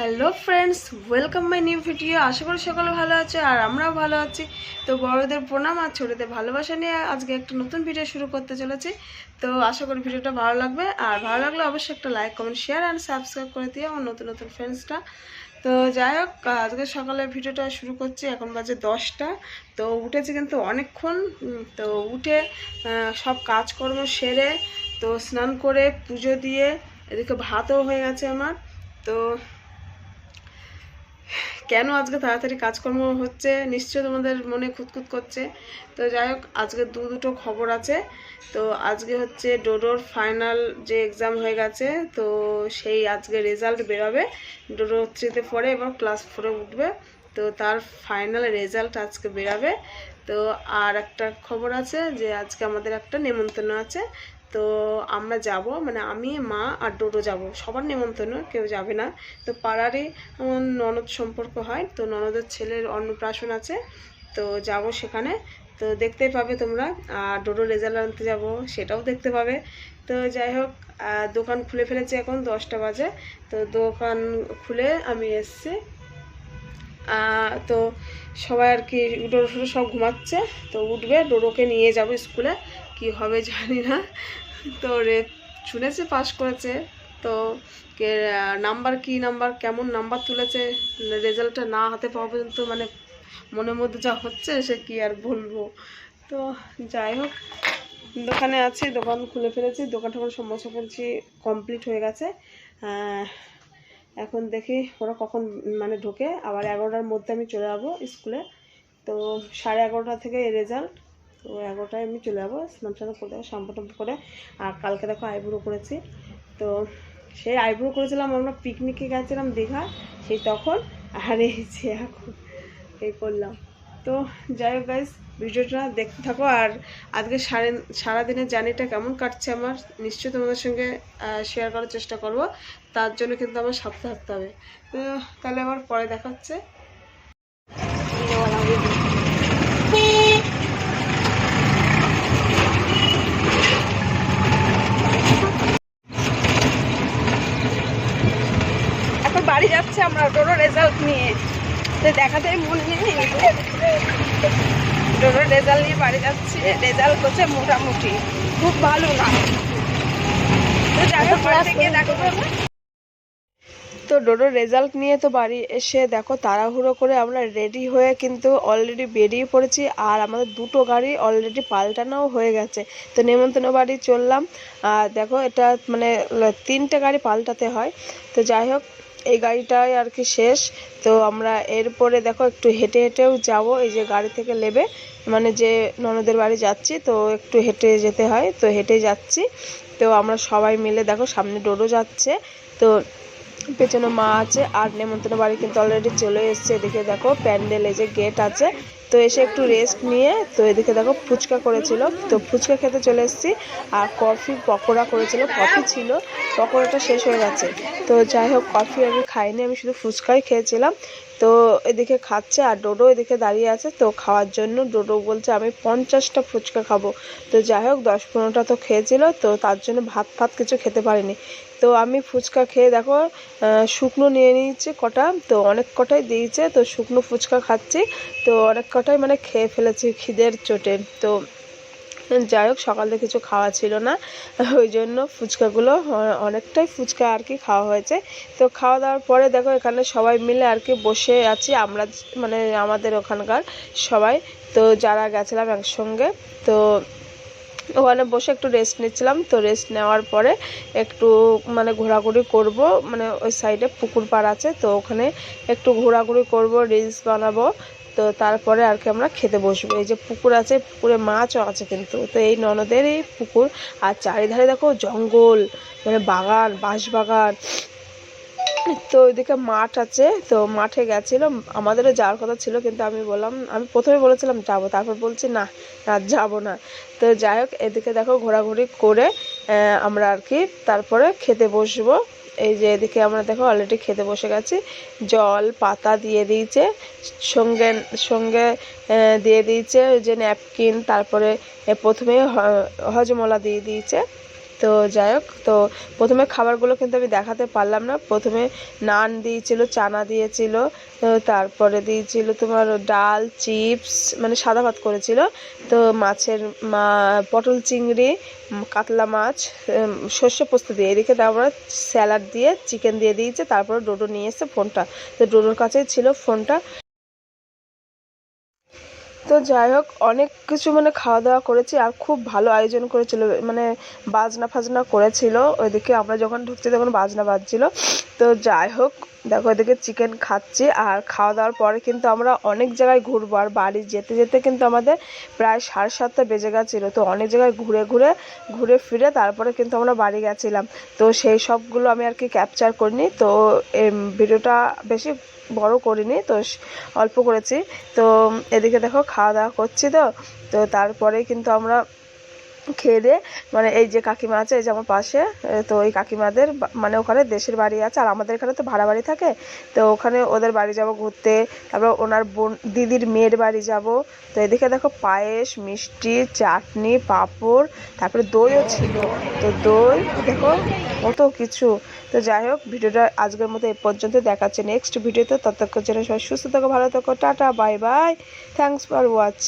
Hello friends welcome my new video আশা করি সকলে ভালো আছে আর আমরাও ভালো আছি। তো বড়দের প্রণাম আর ছোটদের ভালোবাসা নিয়ে আজকে একটা নতুন ভিডিও শুরু করতে চলেছি। তো আশা করি ভিডিওটা ভালো লাগবে। আর ভালো লাগলে অবশ্যই একটা like comment share and subscribe করে দিয়ে আমার নতুন নতুন ফ্রেন্ডসটা তো যাই হোক, আজকে সকালে ভিডিওটা শুরু করছি। এখন বাজে দশটা। তো উঠেছি কিন্তু অনেকক্ষণ। তো উঠে সব কাজকর্ম সেরে, তো স্নান করে, পুজো দিয়ে, এদিকে ভাতও হয়ে গেছে আমার। তো কেন আজকে তাড়াতাড়ি কাজকর্ম হচ্ছে? নিশ্চয় তোমাদের মনে খুঁতখুত করছে। তো যাই হোক, আজকে দু দুটো খবর আছে। তো আজকে হচ্ছে ডোডোর ফাইনাল যে এক্সাম হয়ে গেছে, তো সেই আজকে রেজাল্ট বেরোবে। ডোডো থ্রিতে পড়ে, এবার ক্লাস ফোরে উঠবে। তো তার ফাইনাল রেজাল্ট আজকে বেরোবে। তো আর একটা খবর আছে যে, আজকে আমাদের একটা নেমন্তন্ন আছে। তো আমরা যাব মানে আমি, মা আর ডোডো যাব। সবার নেমন্তন্ন কেউ যাবে না। তো পাড়ারই আমার ননদ সম্পর্ক হয়, তো ননদের ছেলের অন্নপ্রাশন আছে, তো যাব সেখানে। তো দেখতেই পাবে তোমরা, আর ডোডো রেজাল্ট আনতে যাব, সেটাও দেখতে পাবে। তো যাই হোক দোকান খুলে ফেলেছি এখন, দশটা বাজে। তো দোকান খুলে আমি এসছি। তো সবাই আর কি ডোডো সব ঘুমাচ্ছে। তো উঠবে, ডোডোকে নিয়ে যাব স্কুলে। কি হবে জানি না। তো রে, শুনেছে পাস করেছে। তো কে নাম্বার কি নাম্বার কেমন নাম্বার তুলেছে রেজাল্টটা না হাতে পাওয়া পর্যন্ত মানে মনের মধ্যে যা হচ্ছে সে কি আর বলব। তো যাই হোক, দোকানে আছি, দোকান খুলে ফেলেছি, দোকান টোকান সমস্যা করছি কমপ্লিট হয়ে গেছে। এখন দেখি ওরা কখন মানে ঢোকে। আবার এগারোটার মধ্যে আমি চলে যাব স্কুলে। তো সাড়ে এগারোটা থেকে রেজাল্ট তো এগারোটায় আমি চলে যাব, স্নান টান করে টাম্পু করে। আর কালকে দেখো আইব্রো করেছি। তো সেই আইব্রো করেছিলাম, আমরা পিকনিকে গেছিলাম দীঘা, সেই তখন। আর এই যে এখন এই করলাম। তো যাই হোক গাইজ ভিডিওটা দেখতে থাকো। আর আজকে সারা, সারাদিনের জার্নিটা কেমন কাটছে আমার, নিশ্চয়ই তোমাদের সঙ্গে শেয়ার করার চেষ্টা করব। তার জন্য কিন্তু আমার সাথে থাকতে হবে। তো তাহলে আবার পরে দেখাচ্ছে। এখন বাড়ি যাচ্ছে আমরা ডোরো রেজাল্ট নিয়ে তো দেখাতেই মন নেই। ডোরো রেজাল্ট নিয়ে বাড়ি যাচ্ছে, রেজাল্ট হচ্ছে মোটামুটি। খুব ভালো না। তো আমরা। তো ডোডোর রেজাল্ট নিয়ে তো বাড়ি এসে দেখো তাড়াহুড়ো করে আমরা রেডি হয়ে কিন্তু অলরেডি বেরিয়ে পড়েছি আর আমাদের দুটো গাড়ি অলরেডি পাল্টানোও হয়ে গেছে। তো নেমন্তন্ন বাড়ি চললাম। আর দেখো এটা মানে তিনটে গাড়ি পাল্টাতে হয়। তো যাই হোক, এই গাড়িটাই আর কি শেষ। তো আমরা এরপরে দেখো একটু হেঁটে হেঁটেও যাব, এই যে গাড়ি থেকে নেবে। মানে যে ননদের বাড়ি যাচ্ছি, তো একটু হেঁটে যেতে হয়। তো হেঁটে যাচ্ছি। তো আমরা সবাই মিলে দেখো সামনে ডোডো যাচ্ছে। তো পেছনে মা আছে আর নেমন্তন্ন বাড়ি কিন্তু অলরেডি চলে এসেছে। এদিকে দেখো প্যান্ডেল, এই যে গেট আছে। তো এসে একটু রেস্ট নিয়ে, তো এদিকে দেখো ফুচকা করেছিল। তো ফুচকা খেতে চলে এসেছি আর কফি পকোড়া করেছিল। কফি ছিল, পকোড়াটা শেষ হয়ে গেছে। তো যাই হোক কফি আমি খাইনি, আমি শুধু ফুচকাই খেয়েছিলাম। তো এদিকে খাচ্ছে আর ডোডো এদিকে দাঁড়িয়ে আছে। তো খাওয়ার জন্য ডোডো বলছে, আমি পঞ্চাশটা ফুচকা খাব। তো যাই হোক, দশ পনেরোটা তো খেয়েছিল, তো তার জন্য ভাত ফাত কিছু খেতে পারিনি। তো আমি ফুচকা খেয়ে দেখো শুকনো নিয়ে নিয়েছি কটা, তো অনেক কটাই দিয়েছে, তো শুকনো ফুচকা খাচ্ছি, তো অনেক কটাই মানে খেয়ে ফেলেছি খিদের চোটে। তো যাই হোক, সকালে কিছু খাওয়া ছিল না, ওই জন্য ফুচকাগুলো অনেকটাই ফুচকা আর কি খাওয়া হয়েছে। তো খাওয়া দাওয়ার পরে দেখো, এখানে সবাই মিলে আর কি বসে আছি, আমরা মানে আমাদের ওখানকার সবাই, তো যারা গেছিলাম একসঙ্গে, তো ওখানে বসে একটু রেস্ট নিচ্ছিলাম। তো রেস্ট নেওয়ার পরে একটু মানে ঘোরাঘুরি করব। মানে ওই সাইডে পুকুর পাড় আছে, তো ওখানে একটু ঘোরাঘুরি করব রিলস বানাবো। তো তারপরে আর কি আমরা খেতে বসবো। এই যে পুকুর আছে, পুকুরে মাছও আছে কিন্তু। তো এই ননদের এই পুকুর। আর চারিধারে দেখো জঙ্গল মানে বাগান বাঁশ বাগান তো ওইদিকে মাঠ আছে, তো মাঠে গেছিল। আমাদেরও যাওয়ার কথা ছিল, কিন্তু আমি বললাম, আমি প্রথমে বলেছিলাম যাব, তারপর বলছি, না আর যাব না। তো যাই হোক, এদিকে দেখো ঘোরাঘুরি করে আমরা আর কি তারপরে খেতে বসবো। এই যে এদিকে আমরা দেখো অলরেডি খেতে বসে গেছি। জল, পাতা দিয়ে দিয়েছে, সঙ্গে সঙ্গে দিয়ে দিয়েছে ওই যে ন্যাপকিন তারপরে প্রথমে হজমলা দিয়ে দিয়েছে। তো যাই হোক, তো প্রথমে খাবারগুলো কিন্তু আমি দেখাতে পারলাম না। প্রথমে নান দিয়েছিল, চানা দিয়েছিল তারপরে দিয়েছিল তোমার ডাল, চিপস মানে সাদা ভাত করেছিল। তো মাছের মা, পটল চিংড়ি, কাতলা মাছ সর্ষে পোস্ত দিয়ে। এদিকে তারপরে স্যালাড দিয়ে, চিকেন দিয়ে দিয়েছে, তারপরে ডোডো নিয়ে এসে ফোনটা। তো ডোডোর কাছেই ছিল ফোনটা। তো যাই হোক, অনেক কিছু মানে খাওয়া দাওয়া করেছি আর খুব ভালো আয়োজন করেছিল। মানে বাজনা ফাজনা করেছিল। ওইদিকে আমরা যখন ঢুকছি তখন বাজনা বাজছিল। তো যাই হোক দেখো এদিকে চিকেন খাচ্ছি আর খাওয়া দাওয়ার পরে কিন্তু আমরা অনেক জায়গায় ঘুরবো। আর বাড়ি যেতে যেতে কিন্তু আমাদের প্রায় সাড়ে সাতটা বেজে গেছিল। তো অনেক জায়গায় ঘুরে ঘুরে ঘুরে ফিরে তারপরে কিন্তু আমরা বাড়ি গেছিলাম। তো সেই সবগুলো আমি আর কি ক্যাপচার করিনি। তো ভিডিওটা বেশি বড় করিনি, তো অল্প করেছি। তো এদিকে দেখো খাওয়া দাওয়া করছি তো। তো তারপরে কিন্তু আমরা খেয়ে দিয়ে মানে এই যে কাকিমা আছে, এই যে আমার পাশে তো ওই কাকিমাদের মানে ওখানে দেশের বাড়ি আছে, আর আমাদের এখানে তো ভাড়া বাড়ি থাকে, তো ওখানে ওদের বাড়ি যাব ঘুরতে, তারপর ওনার বোন, দিদির মেয়ের বাড়ি যাব, তো এদিকে দেখো পায়েস, মিষ্টি, চাটনি, পাঁপড়, তারপরে দইও ছিল, তো দই, দেখো কত কিছু, তো যাই হোক, ভিডিওটা আজকের মতো এই পর্যন্ত দেখাচ্ছে নেক্সট ভিডিওতে ততক্ষণ জন্য সবাই সুস্থ থাকো, ভালো থাকো, tata bye bye thanks for watching